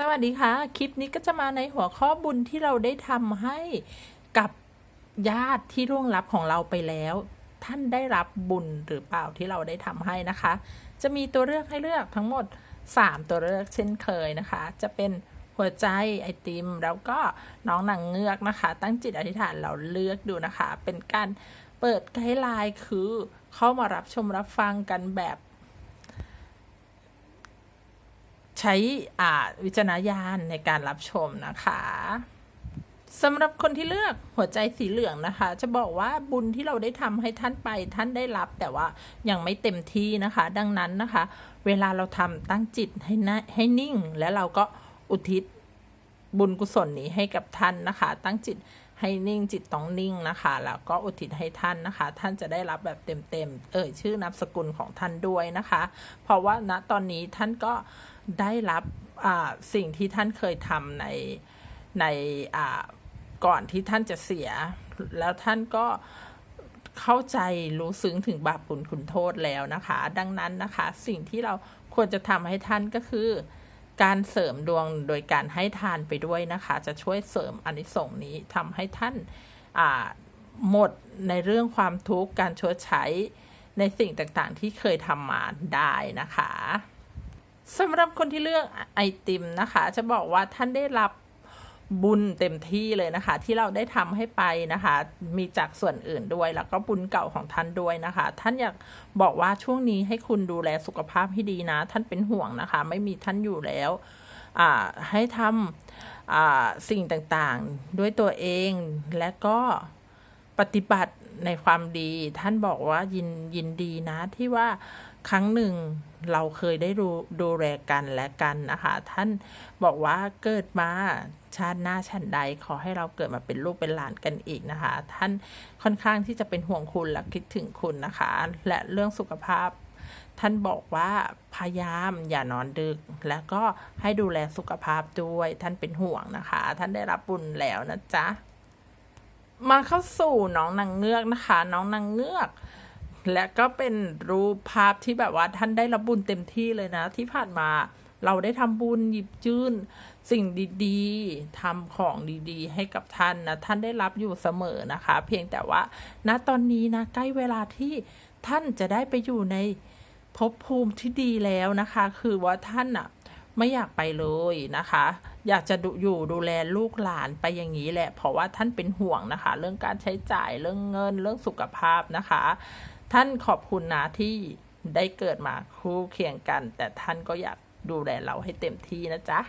สวัสดีค่ะ คลิปนี้ก็จะมาในหัวข้อบุญที่เราได้ทำให้กับญาติที่ร่วงลับของเราไปแล้ว ท่านได้รับบุญหรือเปล่าที่เราได้ทำให้นะคะ จะมีตัวเลือกให้เลือกทั้งหมด 3 ตัวเลือกเช่นเคยนะคะ จะเป็นหัวใจไอติม แล้วก็น้องนางเงือกนะคะ ตั้งจิตอธิษฐานเราเลือกดูนะคะ เป็นการเปิดไกด์ไลน์คือเข้ามารับชมรับฟังกันแบบ ใช้อ่าวิจารณญาณในการรับชมนะคะสำหรับคนที่เลือกหัวใจสีเหลืองนะคะ จะบอกว่าบุญที่เราได้ทำให้ท่านไปท่านได้รับแต่ว่ายังไม่เต็มที่นะคะ ดังนั้นนะคะ เวลาเราทำตั้งจิตให้นะให้นิ่ง แล้วเราก็อุทิศบุญกุศลนี้ให้กับท่านนะคะ ตั้งจิต ให้นิ่งจิตต้องนิ่งนะคะ แล้วก็อุทิศให้ท่านนะคะ ท่านจะได้รับแบบเต็มๆ เอ่ยชื่อนามสกุลของท่านด้วยนะคะ เพราะว่าณตอนนี้ท่านก็ได้รับสิ่งที่ท่านเคยทำในในก่อนที่ท่านจะเสีย แล้วท่านก็เข้าใจรู้ซึ้งถึงบาปบุญคุณโทษแล้วนะคะ ดังนั้นนะคะ สิ่งที่เราควรจะทำให้ท่านก็คือ การเสริมดวงโดยการให้ทานไปด้วยนะคะ จะช่วยเสริมอานิสงส์นี้ทำให้ท่านาหมดในเรื่องความทุกข์การชดใช้ในสิ่งต่างๆ ที่เคยทำมาได้นะคะสำหรับคนที่เลือกไอติมนะคะ จะบอกว่าท่านได้รับ บุญเต็มที่เลยนะคะ ที่เราได้ทำให้ไปนะคะ มีจากส่วนอื่นด้วยแล้วก็บุญเก่าของท่านด้วยนะคะ ท่านอยากบอกว่าช่วงนี้ให้คุณดูแลสุขภาพให้ดีนะ ท่านเป็นห่วงนะคะ ไม่มีท่านอยู่แล้วให้ทำสิ่งต่างๆ ด้วยตัวเองและก็ ปฏิบัติในความดี ท่านบอกว่ายินยินดีนะที่ว่าครั้งหนึ่งเราเคยได้ดูดูแลกันและกันนะคะท่านบอกว่าเกิดมาชาติหน้าชันใดขอให้เราเกิดมาเป็นลูกเป็นหลานกันอีกนะคะ ท่านค่อนข้างที่จะเป็นห่วงคุณและคิดถึงคุณนะคะ และเรื่องสุขภาพ ท่านบอกว่าพยายามอย่านอนดึก แล้วก็ให้ดูแลสุขภาพด้วยท่านเป็นห่วงนะคะ ท่านได้รับบุญแล้วนะจ๊ะ มาเข้าสู่น้องนางเงือกนะคะ น้องนางเงือก และก็เป็นรูปภาพที่แบบว่าท่านได้รับบุญเต็มที่เลยนะ ที่ผ่านมาเราได้ทำบุญหยิบยื่นสิ่งดีๆทำของดีๆ ให้กับท่านนะท่านได้รับอยู่เสมอนะคะ เพียงแต่ว่าณตอนนี้นะใกล้เวลาที่ท่านจะได้ไปอยู่ในภพภูมิที่ดีแล้วนะคะ คือว่าท่านอะ ไม่อยากไปเลยนะคะ อยากจะดูอยู่ดูแลลูกหลานไปอย่างนี้แหละ เพราะว่าท่านเป็นห่วงนะคะ เรื่องการใช้จ่ายเรื่องเงินเรื่องสุขภาพนะคะ ท่านขอบคุณนะที่ได้เกิดมาคู่เคียงกัน แต่ท่านก็อยากดูแลเราให้เต็มที่นะจ๊ะ